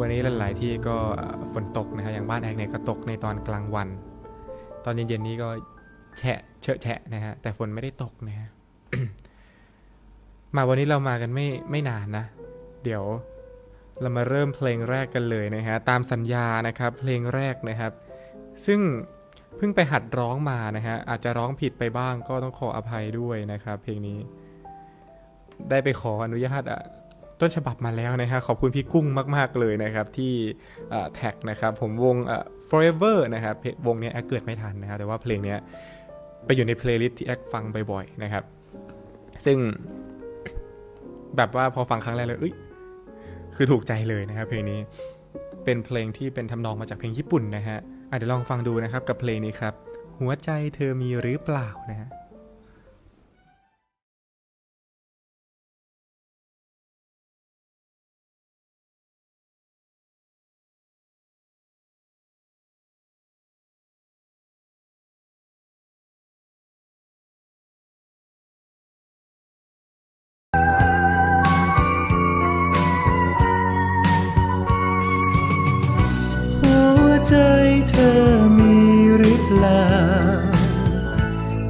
วันนี้หลาย ๆ ที่ก็ฝนตกนะฮะอย่างบ้านแอกเนี่ยก็ตกในตอนกลางวัน ตอนเย็น ๆ นี้ก็แฉะเชอะแฉะนะฮะแต่ฝนไม่ได้ตกนะฮะมาวันนี้เรามากันไม่ไม่นานนะ เดี๋ยวเรามาเริ่มเพลงแรกกันเลยนะฮะตามสัญญานะครับ เพลงแรกนะครับ ซึ่งเพิ่งไปหัดร้องมานะฮะอาจจะร้องผิดไปบ้างก็ต้องขออภัยด้วยนะครับ เพลงนี้ ได้ไปขออนุญาตอะ ต้นฉบับมาแล้วนะฮะขอบคุณพี่กุ้งมาก ๆ เลยนะครับที่แท็กนะครับผมวงอะ forever นะครับวงนี้แอคเกิดไม่ทันนะครับแต่ว่าเพลงนี้ไปอยู่ในเพลย์ลิสต์ที่แอคฟังบ่อยๆนะครับ ซึ่งแบบว่าพอฟังครั้งแรกเลยเอ้ยคือถูกใจเลยนะครับเพลงนี้เป็นเพลงที่เป็นทำนองมาจากเพลงญี่ปุ่นนะฮะอะเดี๋ยวลองฟังดูนะครับกับเพลงนี้ครับ หัวใจเธอมีหรือเปล่านะฮะ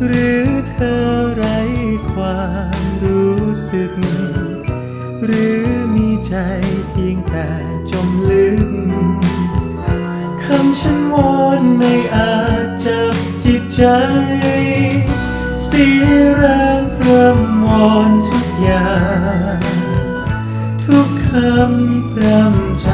หรือเธอไรความรู้สึก หรือมีใจเพียงแต่จมลึกคำฉันวอนไม่อาจจับจิตใจ เสียแรงพร่ำวอนทุกอย่าง ทุกคำพร่ำจ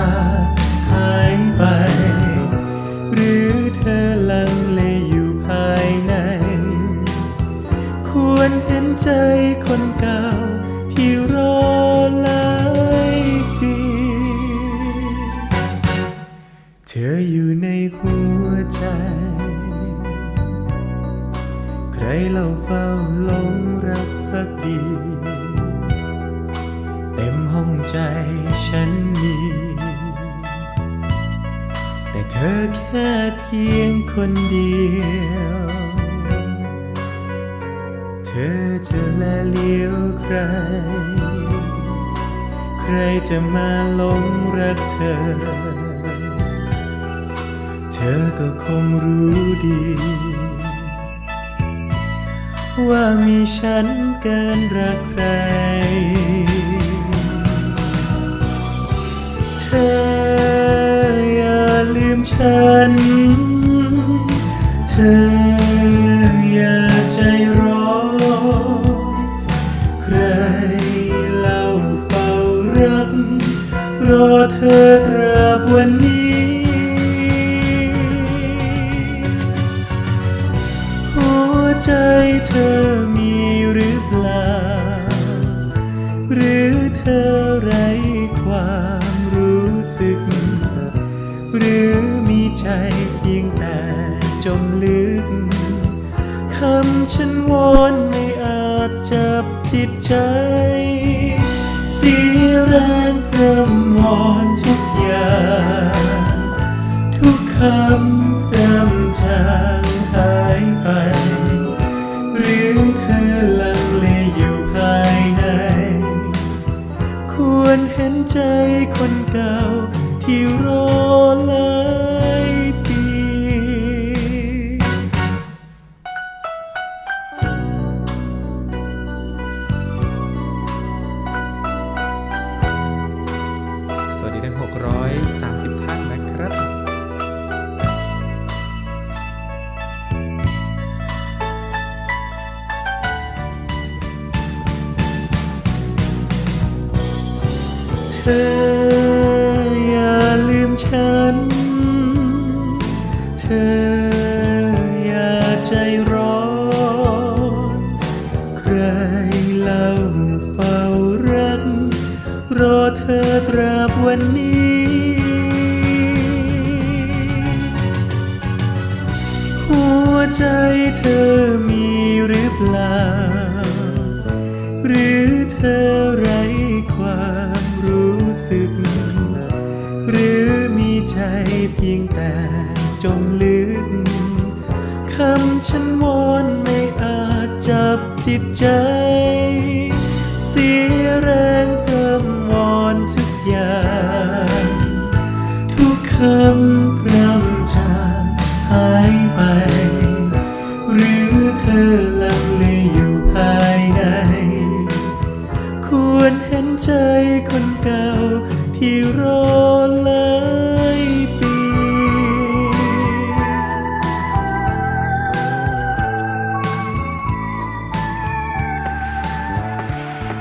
ใครเล่าเฝ้าหลงรักพักดี เต็มห้องใจฉันมี แต่เธอแค่เพียงคนเดียว เธอจะแลเลี้ยวใคร ใครจะมาหลงรักเธอ เธอก็คงรู้ดี ว่ามีฉันเกินรักใคร เธออย่าลืมฉัน เธออย่า ใจเธอมีหรือเปล่า หรือเธอไร้ความรู้สึก หรือมีใจเพียงแต่จมลึกคำฉันวอนไม่อาจจับจิตใจเสียแรงเริ่มวอนทุกอย่าง ทุกคำ ออย่าลืมฉัน เธออย่าใจร้อน ใครเล่าเฝ้ารัก รอเธอตราบวันนี้ หัวใจเธอมีหรือเปล่า แต่จมลึกคำฉันวอนไม่อาจจับจิตใจ เสียแรงเพิ่มวอนทุกอย่าง ทุกคำพรำจากหายไป หรือเธอลังเลอยู่ภายใน ควรเห็นใจคนเก่าที่รอหลา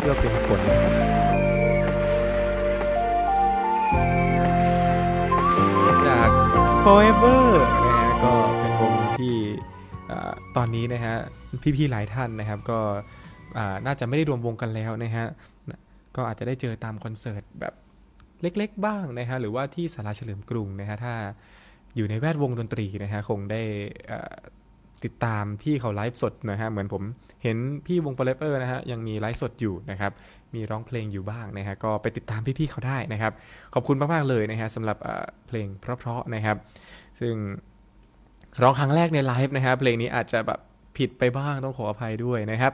พื่อเป็นฝนนะครับจาก Forever นะฮะก็เป็นวงที่ตอนนี้นะฮะพี่ๆหลายท่านนะครับ ก็น่าจะไม่ได้รวมวงกันแล้วนะฮะก็อาจจะได้เจอตามคอนเสิร์ตแบบเล็กๆบ้างนะฮะหรือว่าที่สาราเฉลิมกรุงนะฮะถ้าอยู่ในแวดวงดนตรีนะฮะคงได้ ติดตามพี่เขาไลฟ์สดนะฮะเหมือนผมเห็นพี่วงปเลเปอร์นะฮะยังมีไลฟ์สดอยู่นะครับมีร้องเพลงอยู่บ้างนะฮะก็ไปติดตามพี่ๆเขาได้นะครับ ขอบคุณมากๆเลยนะฮะสำหรับเพลงเพราะๆนะครับ ซึ่งร้องครั้งแรกในไลฟ์นะฮะเพลงนี้อาจจะแบบผิดไปบ้างต้องขออภัยด้วยนะครับ